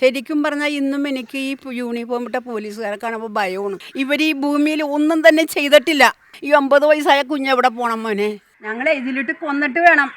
ശരിക്കും പറഞ്ഞാൽ ഇന്നും എനിക്ക് ഈ യൂണിഫോം ഇട്ട പോലീസുകാരെ കാണുമ്പോൾ ഭയമാണ്. ഇവർ ഈ ഭൂമിയിൽ ഒന്നും തന്നെ ചെയ്തിട്ടില്ല. ഈ ഒമ്പത് വയസ്സായ കുഞ്ഞ് എവിടെ പോണം മോനെ? ഞങ്ങളെ ഇതിലിട്ട് കൊന്നിട്ട് വേണം.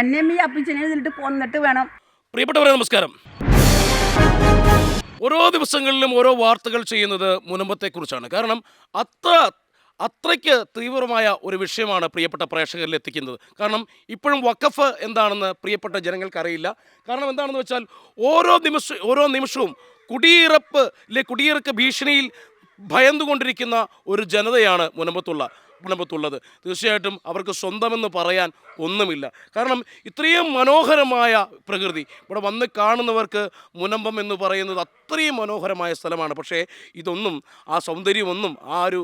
എന്നെയും ഈ അപ്പച്ചനെ ഇതിലിട്ട് കൊന്നിട്ട് വേണം. പ്രിയപ്പെട്ടവരെ നമസ്കാരം. ഓരോ ദിവസങ്ങളിലും ഓരോ വാർത്തകൾ ചെയ്യുന്നത് മുനമ്പത്തെക്കുറിച്ചാണ്. കാരണം അത്ര അത്രയ്ക്ക് തീവ്രമായ ഒരു വിഷയമാണ് പ്രിയപ്പെട്ട പ്രേക്ഷകരിൽ എത്തിക്കുന്നത്. കാരണം ഇപ്പോഴും വക്കഫ് എന്താണെന്ന് പ്രിയപ്പെട്ട ജനങ്ങൾക്ക് അറിയില്ല കാരണം എന്താണെന്ന് വെച്ചാൽ ഓരോ നിമിഷ ഓരോ നിമിഷവും കുടിയിറപ്പ് ഇല്ലെ കുടിയിറക്ക് ഭീഷണിയിൽ ഭയന്നുകൊണ്ടിരിക്കുന്ന ഒരു ജനതയാണ് മുനമ്പത്തുള്ള മുനമ്പത്തുള്ളത്. തീർച്ചയായിട്ടും അവർക്ക് സ്വന്തമെന്ന് പറയാൻ ഒന്നുമില്ല. കാരണം ഇത്രയും മനോഹരമായ പ്രകൃതി ഇവിടെ വന്ന് കാണുന്നവർക്ക് മുനമ്പം എന്ന് പറയുന്നത് അത്രയും മനോഹരമായ സ്ഥലമാണ്. പക്ഷേ ഇതൊന്നും ആ സൗന്ദര്യമൊന്നും ആ ഒരു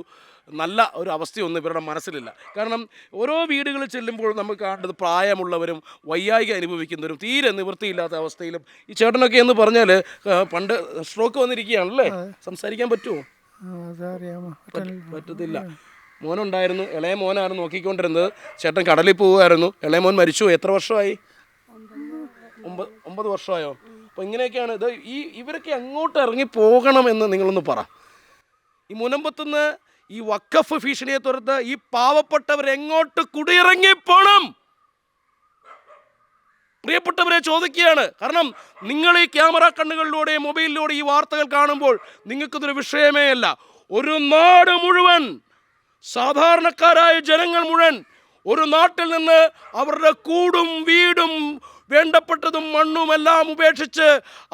നല്ല ഒരു അവസ്ഥയൊന്നും ഇവരുടെ മനസ്സിലില്ല. കാരണം ഓരോ വീടുകളിൽ ചെല്ലുമ്പോൾ നമുക്ക് കാണേണ്ടത് പ്രായമുള്ളവരും വയ്യായിക അനുഭവിക്കുന്നവരും തീരെ നിവൃത്തിയില്ലാത്ത അവസ്ഥയിലും ഈ ചേട്ടനൊക്കെ എന്ന് പറഞ്ഞാൽ പണ്ട് സ്ട്രോക്ക് വന്നിരിക്കുകയാണല്ലേ? സംസാരിക്കാൻ പറ്റുമോ പറ്റത്തില്ല. മോനുണ്ടായിരുന്നു. ഇളയ മോനായിരുന്നു നോക്കിക്കൊണ്ടിരുന്നത്. ചേട്ടൻ കടലിൽ പോവുമായിരുന്നു ഇളയ മോൻ മരിച്ചു. എത്ര വർഷമായി? ഒമ്പത് ഒമ്പത് വർഷമായോ? അപ്പോൾ ഇങ്ങനെയൊക്കെയാണ്. ഇത് ഈ ഇവരൊക്കെ അങ്ങോട്ട് ഇറങ്ങി പോകണമെന്ന് നിങ്ങളൊന്ന് പറ. ഈ മുനമ്പത്തുനിന്ന് ഈ വക്കഫ് ഭീഷണിയെ തുറത്ത് ഈ പാവപ്പെട്ടവർ എങ്ങോട്ട് കുടിയിറങ്ങി പോണം പ്രിയപ്പെട്ടവരെ ചോദിക്കുകയാണ്. കാരണം നിങ്ങൾ ഈ ക്യാമറ കണ്ണുകളിലൂടെ മൊബൈലിലൂടെ ഈ വാർത്തകൾ കാണുമ്പോൾ നിങ്ങൾക്കിതൊരു വിഷയമേ അല്ല. ഒരു നാട് മുഴുവൻ സാധാരണക്കാരായ ജനങ്ങൾ മുഴുവൻ ഒരു നാട്ടിൽ നിന്ന് അവരുടെ കൂടും വീടും വേണ്ടപ്പെട്ടതും മണ്ണുമെല്ലാം ഉപേക്ഷിച്ച്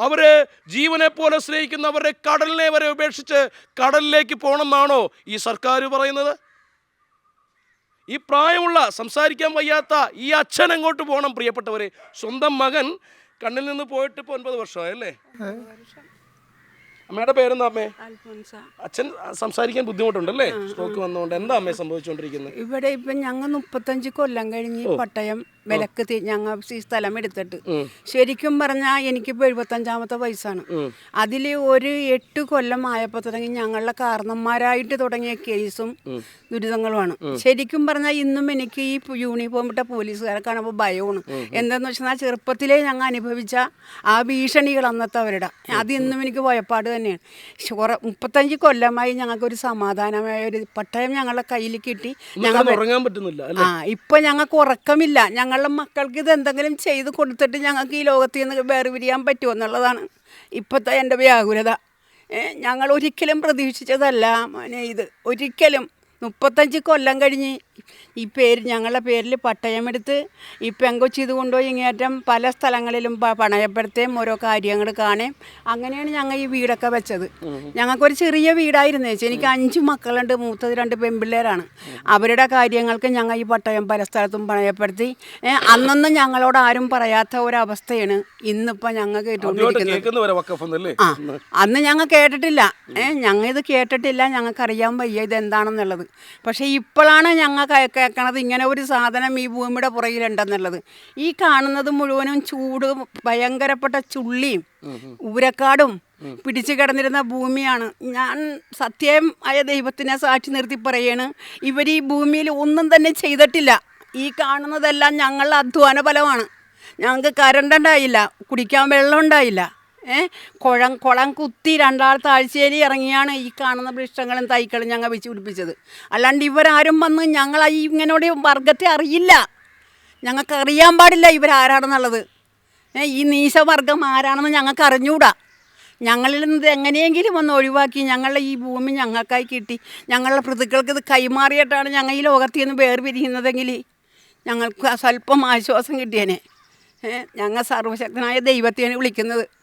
അവരെ ജീവനെ പോലെ സ്നേഹിക്കുന്ന അവരുടെ കടലിനെ വരെ ഉപേക്ഷിച്ച് കടലിലേക്ക് പോകണമെന്നാണോ ഈ സർക്കാർ പറയുന്നത്? ഈ പ്രായമുള്ള സംസാരിക്കാൻ വയ്യാത്ത ഈ അച്ഛൻ എങ്ങോട്ട് പോകണം പ്രിയപ്പെട്ടവരെ? സ്വന്തം മകൻ കണ്ണിൽ നിന്ന് പോയിട്ട് ഇപ്പോൾ ഒൻപത് വർഷമായല്ലേ അമ്മയുടെ പേരെന്താ അമ്മേ? അച്ഛൻ സംസാരിക്കാൻ ബുദ്ധിമുട്ടുണ്ടല്ലേ? സ്ട്രോക്ക് വന്നുകൊണ്ട് എന്താ അമ്മേ സംഭവിച്ചുകൊണ്ടിരിക്കുന്നത്? ഇവിടെ ഇപ്പം ഞങ്ങൾ മുപ്പത്തഞ്ച് കൊല്ലം കഴിഞ്ഞ് പട്ടയം വിലക്ക് ഞങ്ങൾ ഈ സ്ഥലം എടുത്തിട്ട്. ശരിക്കും പറഞ്ഞാൽ എനിക്കിപ്പോൾ എഴുപത്തഞ്ചാമത്തെ വയസ്സാണ്. അതിൽ ഒരു എട്ട് കൊല്ലം ആയപ്പോൾ തുടങ്ങി ഞങ്ങളുടെ കാരണന്മാരായിട്ട് തുടങ്ങിയ കേസും ദുരിതങ്ങളുമാണ്. ശരിക്കും പറഞ്ഞാൽ ഇന്നും എനിക്ക് ഈ യൂണിഫോം ഇട്ട പോലീസുകാരെ കാണുമ്പോൾ ഭയമാണ്. എന്താന്ന് വെച്ചാൽ ചെറുപ്പത്തിലേ ഞങ്ങൾ അനുഭവിച്ച ആ ഭീഷണികൾ അന്നത്തെ അവരുടെ. അത് ഇന്നും എനിക്ക് ഭയപ്പാട് തന്നെയാണ്. കുറേ മുപ്പത്തഞ്ച് കൊല്ലമായി ഞങ്ങൾക്കൊരു സമാധാനമായ ഒരു പട്ടയം ഞങ്ങളുടെ കയ്യിൽ കിട്ടി. ഞങ്ങൾ ആ ഇപ്പൊ ഞങ്ങൾക്ക് ഉറക്കമില്ല. ഞങ്ങളുടെ മക്കൾക്ക് ഇത് എന്തെങ്കിലും ചെയ്ത് കൊടുത്തിട്ട് ഞങ്ങൾക്ക് ഈ ലോകത്തിൽ നിന്ന് വേറെ വേർപിരിയാൻ പറ്റുമോ എന്നുള്ളതാണ് ഇപ്പോഴത്തെ എന്റെ വ്യാകുലത. ഞങ്ങൾ ഒരിക്കലും പ്രതീക്ഷിച്ചതല്ല മോനെ ഇത്. ഒരിക്കലും. മുപ്പത്തഞ്ച് കൊല്ലം കഴിഞ്ഞ് ഈ പേര് ഞങ്ങളുടെ പേരിൽ പട്ടയമെടുത്ത് ഈ പെങ്കൊച്ചി ഇത് കൊണ്ടുപോയി ഇങ്ങേറ്റം പല സ്ഥലങ്ങളിലും പണയപ്പെടുത്തേം ഓരോ കാര്യങ്ങൾ കാണേം അങ്ങനെയാണ് ഞങ്ങൾ ഈ വീടൊക്കെ വെച്ചത്. ഞങ്ങൾക്കൊരു ചെറിയ വീടായിരുന്നു. ചേച്ചി എനിക്ക് അഞ്ച് മക്കളുണ്ട്. മൂത്തത് രണ്ട് പെൺപിള്ളേരാണ്. അവരുടെ കാര്യങ്ങൾക്ക് ഞങ്ങൾ ഈ പട്ടയം പല സ്ഥലത്തും പണയപ്പെടുത്തി. അന്നൊന്നും ഞങ്ങളോട് ആരും പറയാത്ത ഒരവസ്ഥയാണ് ഇന്നിപ്പോൾ ഞങ്ങൾ കേട്ടുകൊണ്ടിരിക്കുന്നത്. ആ അന്ന് ഞങ്ങൾ കേട്ടിട്ടില്ല. ഏഹ് ഞങ്ങൾ ഇത് കേട്ടിട്ടില്ല. ഞങ്ങൾക്കറിയാൻ വയ്യ ഇത് എന്താണെന്നുള്ളത് പക്ഷേ ഇപ്പോഴാണ് ഞങ്ങൾ കേൾക്കണത് ഇങ്ങനെ ഒരു സാധനം ഈ ഭൂമിയുടെ പുറകിലുണ്ടെന്നുള്ളത്. ഈ കാണുന്നത് മുഴുവനും ചൂട് ഭയങ്കരപ്പെട്ട ചുള്ളിയും ഊരക്കാടും പിടിച്ചു കിടന്നിരുന്ന ഭൂമിയാണ്. ഞാൻ സത്യം ആയ ദൈവത്തിനെ സാക്ഷി നിർത്തി പറയാണ് ഇവർ ഈ ഭൂമിയിൽ ഒന്നും തന്നെ ചെയ്തിട്ടില്ല. ഈ കാണുന്നതെല്ലാം ഞങ്ങളുടെ അധ്വാന ഫലമാണ് ഞങ്ങൾക്ക് കരണ്ട് ഉണ്ടായില്ല കുടിക്കാൻ വെള്ളം ഉണ്ടായില്ല. ഏ? കുളം കുത്തി രണ്ടാൾ താഴ്ചയിൽ ഇറങ്ങിയാണ് ഈ കാണുന്ന വൃക്ഷങ്ങളും തൈക്കളും ഞങ്ങൾ വെച്ച് പിടിപ്പിച്ചത്. അല്ലാണ്ട് ഇവരാരും വന്ന് ഞങ്ങൾ ഈ ഇങ്ങനോട് വർഗത്തെ അറിയില്ല. ഞങ്ങൾക്ക് അറിയാൻ പാടില്ല ഇവരാരാണെന്നുള്ളത്. ഈ നീശവർഗം ആരാണെന്ന് ഞങ്ങൾക്ക് അറിഞ്ഞുകൂടാ ഞങ്ങളിൽ നിന്ന് എങ്ങനെയെങ്കിലും ഒന്ന് ഒഴിവാക്കി ഞങ്ങളുടെ ഈ ഭൂമി ഞങ്ങൾക്കായി കിട്ടി. ഞങ്ങളുടെ പ്രതികൾക്ക് ഇത് കൈമാറിയിട്ടാണ് ഞങ്ങൾ ഈ ലോകത്തിൽ നിന്ന് വേർപിരിയുന്നതെങ്കിൽ ഞങ്ങൾക്ക് സ്വല്പം ആശ്വാസം കിട്ടിയേനെ. ഞങ്ങൾ സർവശക്തനായ ദൈവത്തെയാണ് വിളിക്കുന്നത്.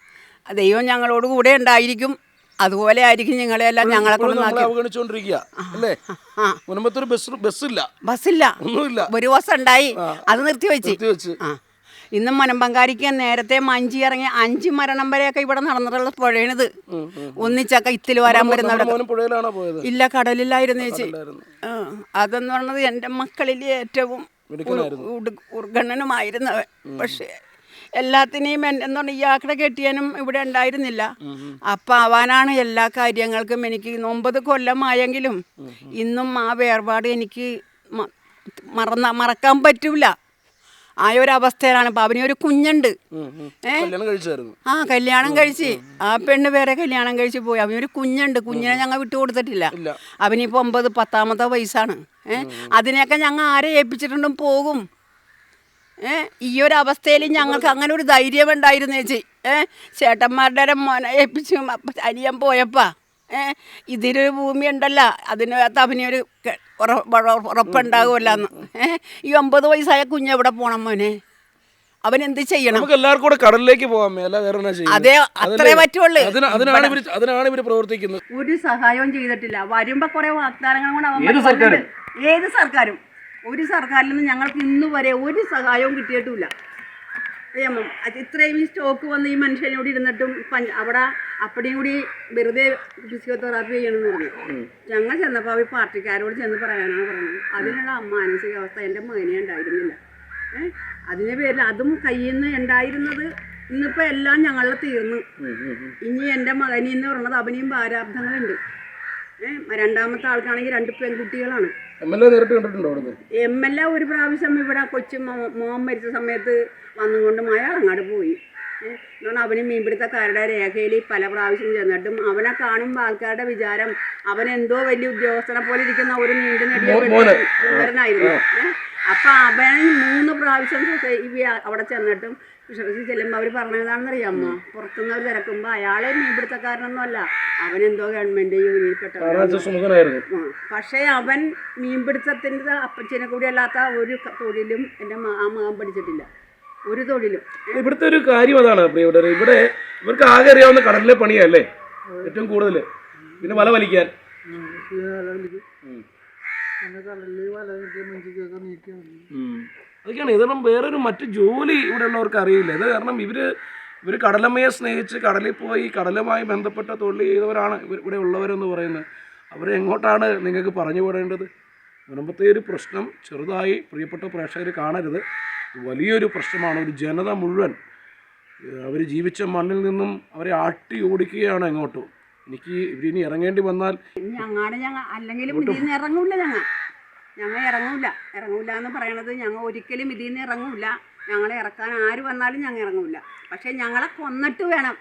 ദൈവം ഞങ്ങളോട് കൂടെ ഉണ്ടായിരിക്കും. അതുപോലെ ആയിരിക്കും ഞങ്ങളെല്ലാം ഞങ്ങളെ അവഗണിച്ചുകൊണ്ടിരിക്കുക അല്ലേ? മുനമ്പത്തൊരു ബസ് ബസ്സില്ല. ബസ്സില്ല. ഒന്നുമില്ല. ഒരു ബസ് ഉണ്ടായി അത് നിർത്തി വെച്ച് ഇന്ന് മനമ്പങ്കാരിക്ക് നേരത്തെ മഞ്ചി ഇറങ്ങി അഞ്ച് മരണം വരെയൊക്കെ ഇവിടെ നടന്നിട്ടുള്ള പുഴയണത്. ഒന്നിച്ചൊക്കെ ഇത്തിൽ വരാൻ മോനും ഇല്ല കടലിലായിരുന്നു ചേച്ചി. അതെന്ന് പറഞ്ഞത് എന്റെ മക്കളിൽ ഏറ്റവും മിടുക്കനായിരുന്നു. ഉർഗണ്ണനുമായിരുന്നവൻ പക്ഷേ എല്ലാത്തിനെയും എന്താ പറയുക ഇയാക്കടെ കെട്ടിയാനും ഇവിടെ ഉണ്ടായിരുന്നില്ല. അപ്പം അവനാണ് എല്ലാ കാര്യങ്ങൾക്കും എനിക്ക് ഒമ്പത് കൊല്ലമായെങ്കിലും ഇന്നും ആ വേർപാട് എനിക്ക് മറന്ന മറക്കാൻ പറ്റൂല. ആ ഒരു അവസ്ഥയിലാണ്. അപ്പൊ അവന് ഒരു കുഞ്ഞുണ്ട്. ആ കല്യാണം കഴിച്ച്. ആ പെണ്ണ് വേറെ കല്യാണം കഴിച്ച് പോയി. അവനൊരു കുഞ്ഞുണ്ട്. കുഞ്ഞിനെ ഞങ്ങൾ വിട്ടു കൊടുത്തിട്ടില്ല. ഇല്ല. അവനിപ്പോൾ ഒമ്പത് പത്താമത്തെ വയസ്സാണ്. ഏഹ് അതിനെയൊക്കെ ഞങ്ങൾ ആരെ ഏൽപ്പിച്ചിട്ടുണ്ടും പോകും. ഏ? ഈ ഒരു അവസ്ഥയിൽ ഞങ്ങൾക്ക് അങ്ങനെ ഒരു ധൈര്യം ഉണ്ടായിരുന്നു ചേച്ചി. ഏ? ചേട്ടന്മാരുടെ മോനെ ഏൽപ്പിച്ചു. അപ്പ- അനിയൻ പോയപ്പാ. ഏ? ഇതിലൊരു ഭൂമി ഉണ്ടല്ലോ. അതിനകത്ത് അവനൊരു ഉറപ്പുണ്ടാകുമല്ലോ എന്ന് ഏ? ഈ ഒമ്പത് വയസ്സായ കുഞ്ഞ് എവിടെ പോണം മോനെ? അവൻ എന്ത് ചെയ്യണം? നമുക്ക് എല്ലാവർക്കും കൂടെ കടലിലേക്ക് പോകാം അതെ? അത്രേ പറ്റുള്ളൂ. അതിന് അതിനാണ് പ്രവർത്തിക്കുന്നത്. ഒരു സഹായവും ചെയ്തിട്ടില്ല. വരുമ്പോ കുറെ വാഗ്ദാനങ്ങൾ കൊണ്ട് അവൻ ഏത് സർക്കാരും? ഒരു സർക്കാരിൽ നിന്ന് ഞങ്ങൾക്ക് ഇന്ന് വരെ ഒരു സഹായവും കിട്ടിയിട്ടില്ല അത് ഇത്രയും ഈ സ്റ്റോക്ക് വന്ന് ഈ മനുഷ്യനോട് ഇരുന്നിട്ടും പഞ്ച അവിടെ അപ്പടിയും കൂടി വെറുതെ ഫിസിയോതെറാപ്പി ചെയ്യണമെന്ന് പറഞ്ഞു. ഞങ്ങൾ ചെന്നപ്പോൾ ഈ പാർട്ടിക്കാരോട് ചെന്ന് പറയാനാണ് പറഞ്ഞത്. അതിനുള്ള മാനസികാവസ്ഥ എന്റെ മകനെ ഉണ്ടായിരുന്നില്ല. ഏഹ് അതിന്റെ പേരിൽ അതും കയ്യിൽ നിന്ന് ഉണ്ടായിരുന്നത് ഇന്നിപ്പോൾ എല്ലാം ഞങ്ങളിൽ തീർന്നു. ഇനി എന്റെ മകനി എന്ന് പറയുന്നത് അവനെയും ഭാരാബ്ദങ്ങളുണ്ട്. രണ്ടാമത്തെ ആൾക്കാണെങ്കിൽ രണ്ട് പെൺകുട്ടികളാണ്. എം എൽ എ ഒരു പ്രാവശ്യം ഇവിടെ കൊച്ചു മോൻ മരിച്ച സമയത്ത് വന്നുകൊണ്ട് അയാൾ അങ്ങോട്ട് പോയി. എന്നാൽ അവന് മീൻപിടുത്തക്കാരുടെ രേഖയിൽ പല പ്രാവശ്യം ചെന്നിട്ടും അവനെ കാണുമ്പോൾ ആൾക്കാരുടെ വിചാരം അവൻ എന്തോ വലിയ ഉദ്യോഗസ്ഥനെ പോലെ ഇരിക്കുന്ന ഒരു നീണ്ടു നെടിയ മോന്. സുന്ദരനായിരുന്നു അപ്പൊ അവൻ മൂന്ന് പ്രാവശ്യം അവിടെ ചെന്നിട്ടും ഫിഷറീസിൽ ചെല്ലുമ്പോൾ അവർ പറഞ്ഞതാണെന്നറിയാമോ പുറത്തുനിന്ന് അവർ തിരക്കുമ്പോൾ അയാളെ മീൻപിടുത്തക്കാരനൊന്നും അല്ല എന്തോ ഗവൺമെന്റ് ആ, പക്ഷേ അവൻ മീൻപിടുത്തത്തിന്റെ അപ്പച്ചനെ കൂടി അല്ലാത്ത ഒരു തൊഴിലും എന്റെ മാ- ആ മകൻ പഠിച്ചിട്ടില്ല. ഒരു തൊഴിലും. ഇവിടുത്തെ ഒരു കാര്യം അതാണ് ഇവിടെ ഇവിടെ ഇവർക്ക് ആകെ അറിയാവുന്ന കടലിലെ പണിയല്ലേ ഏറ്റവും കൂടുതൽ പിന്നെ വല വലിക്കാൻ. ഉം. ഉം. അതൊക്കെയാണ്. ഇതെല്ലാം വേറൊരു മറ്റു ജോലി ഇവിടെ ഉള്ളവർക്ക് അറിയില്ല. ഇത് കാരണം ഇവർ ഇവർ കടലമ്മയെ സ്നേഹിച്ച് കടലിൽ പോയി കടലുമായി ബന്ധപ്പെട്ട തൊഴിൽ ചെയ്തവരാണ് ഇവർ ഇവിടെ ഉള്ളവരെന്ന് പറയുന്നത്. അവരെ എങ്ങോട്ടാണ് നിങ്ങൾക്ക് പറഞ്ഞു വിടേണ്ടത്? മുനമ്പത്തെ ഒരു പ്രശ്നം ചെറുതായി പ്രിയപ്പെട്ട പ്രേക്ഷകർ കാണരുത്. വലിയൊരു പ്രശ്നമാണ്. ഒരു ജനത മുഴുവൻ അവർ ജീവിച്ച മണ്ണിൽ നിന്നും അവരെ ആട്ടി ഓടിക്കുകയാണ് എങ്ങോട്ടും. എനിക്ക് ഇവരിനി ഇറങ്ങേണ്ടി വന്നാൽ നിന്ന് ഇറങ്ങൂല ഞങ്ങൾ ഞങ്ങൾ ഇറങ്ങൂല. ഇറങ്ങൂല എന്ന് പറയണത് ഞങ്ങൾ ഒരിക്കലും ഇതിൽ നിന്ന് ഇറങ്ങൂല. ഞങ്ങളെ ഇറക്കാൻ ആര് വന്നാലും ഞങ്ങൾ ഇറങ്ങൂല. പക്ഷേ ഞങ്ങളെ കൊന്നിട്ട് വേണം.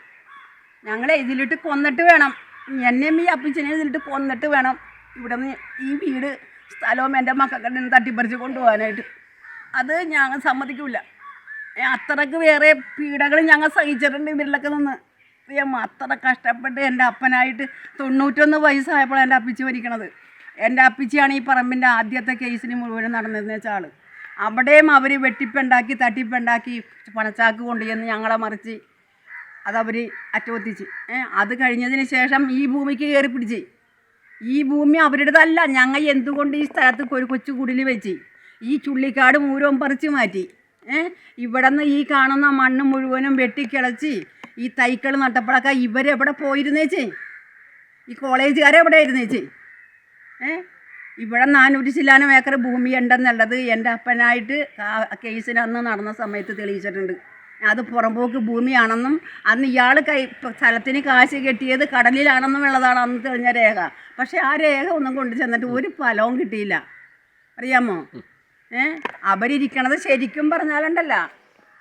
ഞങ്ങളെ ഇതിലിട്ട് കൊന്നിട്ട് വേണം. എന്നെയും ഈ അപ്പച്ചനെ ഇതിലിട്ട് കൊന്നിട്ട് വേണം ഇവിടെ നിന്ന് ഈ വീട് സ്ഥലവും എന്റെ മക്കൾക്ക് നിന്ന് തട്ടിപ്പറിച്ച് കൊണ്ടുപോകാനായിട്ട്. അത് ഞങ്ങൾ സമ്മതിക്കില്ല അത്രയ്ക്ക് വേറെ പീഡകൾ ഞങ്ങൾ സഹിച്ചിട്ടുണ്ട് ഇവരിലൊക്കെ നിന്ന്. അത്ര കഷ്ടപ്പെട്ട് എന്റെ അപ്പനായിട്ട് തൊണ്ണൂറ്റൊന്ന് വയസ്സായപ്പോൾ എന്റെ അപ്പിച്ച് മരിക്കണത്. എന്റെ അപ്പിച്ചിയാണ് ഈ പറമ്പിന്റെ ആദ്യത്തെ കേസിന് മുഴുവൻ നടന്നതെന്ന് വെച്ചാൽ അവിടെയും അവർ വെട്ടിപ്പുണ്ടാക്കി തട്ടിപ്പുണ്ടാക്കി പണച്ചാക്ക് കൊണ്ടുചെന്ന് ഞങ്ങളെ മറിച്ച് അതവർ അറ്റോത്തിച്ച് അത് കഴിഞ്ഞതിന് ശേഷം ഈ ഭൂമിക്ക് കയറി പിടിച്ച്. ഈ ഭൂമി അവരുടേതല്ല ഞങ്ങൾ എന്തുകൊണ്ട് ഈ സ്ഥലത്ത് ഒരു കൊച്ചു കുടിൽ വെച്ച്? ഈ ചുള്ളിക്കാട് മൂരവും പറിച്ച് മാറ്റി. ഇവിടെ നിന്ന് ഈ കാണുന്ന മണ്ണ് മുഴുവനും വെട്ടിക്കിളച്ച് ഈ തൈക്കൾ നട്ടപ്പോഴൊക്കെ ഇവരെവിടെ പോയിരുന്നേച്ചേ? ഈ കോളേജുകാരെവിടെ ഇരുന്നേച്ചേ ഇവിടെ നാനൂറ്റി ചില്ലാനം ഏക്കർ ഭൂമി ഉണ്ടെന്നുള്ളത് എന്റെ അപ്പനായിട്ട് കേസിന് അന്ന് നടന്ന സമയത്ത് തെളിയിച്ചിട്ടുണ്ട്. അത് പുറമ്പോക്ക് ഭൂമിയാണെന്നും അന്ന് ഇയാൾ കൈ സ്ഥലത്തിന് കാശ് കെട്ടിയത് കടലിലാണെന്നും ഉള്ളതാണ് അന്ന് തെളിഞ്ഞ രേഖ. പക്ഷേ ആ രേഖ ഒന്നും കൊണ്ടു ചെന്നിട്ട് ഒരു ഫലവും കിട്ടിയില്ല. അറിയാമോ? ഏ? അവരിയ്ക്കണത് ശരിക്കും പറഞ്ഞാലുണ്ടല്ല.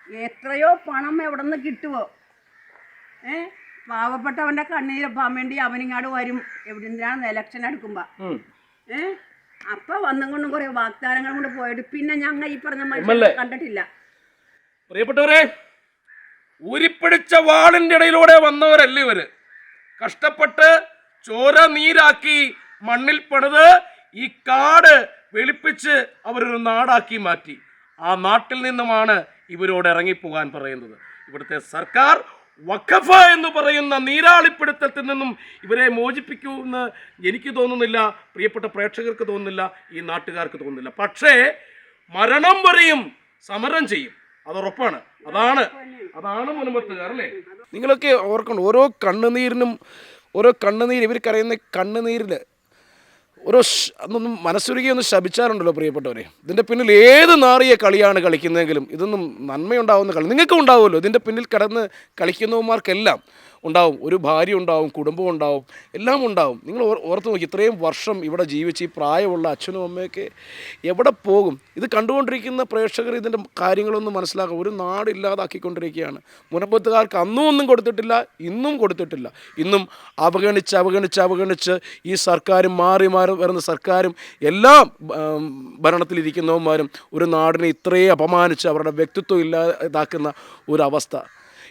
എത്രയോ പണം എവിടെ നിന്ന് കിട്ടുമോ ഏ? പാവപ്പെട്ടവന്റെ കണ്ണീരപ്പാൻ വേണ്ടി അവനിങ്ങാട് വരും. എവിടെയാണ് ഇലക്ഷൻ എടുക്കുമ്പോൾ. ഏ? അപ്പൊ വന്നും കൊണ്ടും കുറെ വാഗ്ദാനങ്ങൾ കൊണ്ട് പോയിട്ട് പിന്നെ ഞങ്ങൾ ഈ പറഞ്ഞ കണ്ടിട്ടില്ല. പ്രിയപ്പെട്ടവരെ ഉരിപ്പിടിച്ച വാളിന്റെ ഇടയിലൂടെ വന്നവരല്ല ഇവർ? കഷ്ടപ്പെട്ട് ചോര നീരാക്കി മണ്ണിൽ പണിത് ഈ കാട് വെളുപ്പിച്ച് അവരൊരു നാടാക്കി മാറ്റി. ആ നാട്ടിൽ നിന്നുമാണ് ഇവരോട് ഇറങ്ങിപ്പോകാൻ പറയുന്നത്. ഇവിടുത്തെ സർക്കാർ വഖഫ എന്ന് പറയുന്ന നീരാളിപ്പിടുത്തത്തിൽ നിന്നും ഇവരെ മോചിപ്പിക്കുമെന്ന് എനിക്ക് തോന്നുന്നില്ല പ്രിയപ്പെട്ട പ്രേക്ഷകർക്ക് തോന്നുന്നില്ല ഈ നാട്ടുകാർക്ക് തോന്നുന്നില്ല. പക്ഷേ മരണം വരെയും സമരം ചെയ്യും. അത് ഉറപ്പാണ് അതാണ്. അതാണ് മുൻപത്തുകാർ അല്ലേ? നിങ്ങളൊക്കെ ഓർക്കണം ഓരോ കണ്ണുനീരിനും ഓരോ കണ്ണുനീര് ഇവർ കരയുന്ന ഷ്- അതൊന്നും മനസ്സുരുകി ഒന്ന് ശപിച്ചാറുണ്ടല്ലോ പ്രിയപ്പെട്ടവരെ. ഇതിന്റെ പിന്നിൽ ഏത് നാറിയ കളിയാണ് കളിക്കുന്നതെങ്കിലും ഇതൊന്നും നന്മയുണ്ടാവുന്ന കളി നിങ്ങൾക്ക് ഉണ്ടാവുമല്ലോ. ഇതിന്റെ പിന്നിൽ കിടന്ന് കളിക്കുന്നവന്മാർക്കെല്ലാം ഉണ്ടാവും ഒരു ഭാര്യ ഉണ്ടാവും കുടുംബം ഉണ്ടാവും എല്ലാം ഉണ്ടാവും. നിങ്ങൾ ഓർ- ഓർത്ത് നോക്കി ഇത്രയും വർഷം ഇവിടെ ജീവിച്ച് ഈ പ്രായമുള്ള അച്ഛനും അമ്മയൊക്കെ എവിടെ പോകും? ഇത് കണ്ടുകൊണ്ടിരിക്കുന്ന പ്രേക്ഷകർ ഇതിന്റെ കാര്യങ്ങളൊന്നും മനസ്സിലാക്കുക ഒരു നാടില്ലാതാക്കിക്കൊണ്ടിരിക്കുകയാണ് മുനമ്പത്തുകാർക്ക് അന്നും ഒന്നും കൊടുത്തിട്ടില്ല ഇന്നും കൊടുത്തിട്ടില്ല. ഇന്നും അവഗണിച്ച് അവഗണിച്ച് അവഗണിച്ച് ഈ സർക്കാരും മാറി മാറി വരുന്ന സർക്കാരും എല്ലാ ഭരണത്തിലിരിക്കുന്നവന്മാരും ഒരു നാടിനെ ഇത്രയും അപമാനിച്ച് അവരുടെ വ്യക്തിത്വം ഇല്ലാതാക്കുന്ന ഒരവസ്ഥ.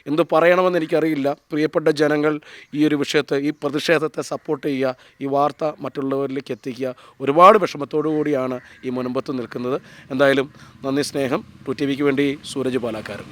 എന്ത് പറയണമെന്ന് എനിക്കറിയില്ല. പ്രിയപ്പെട്ട ജനങ്ങൾ ഈ ഒരു വിഷയത്തെ ഈ പ്രതിഷേധത്തെ സപ്പോർട്ട് ചെയ്യുക ഈ വാർത്ത മറ്റുള്ളവരിലേക്ക് എത്തിക്കുക. ഒരുപാട് വിഷമത്തോടു കൂടിയാണ് ഈ മുൻപത്ത് നിൽക്കുന്നത്. എന്തായാലും നന്ദി സ്നേഹം. ടു ടി വിക്ക് വേണ്ടി സൂരജ് പാലാക്കാരൻ.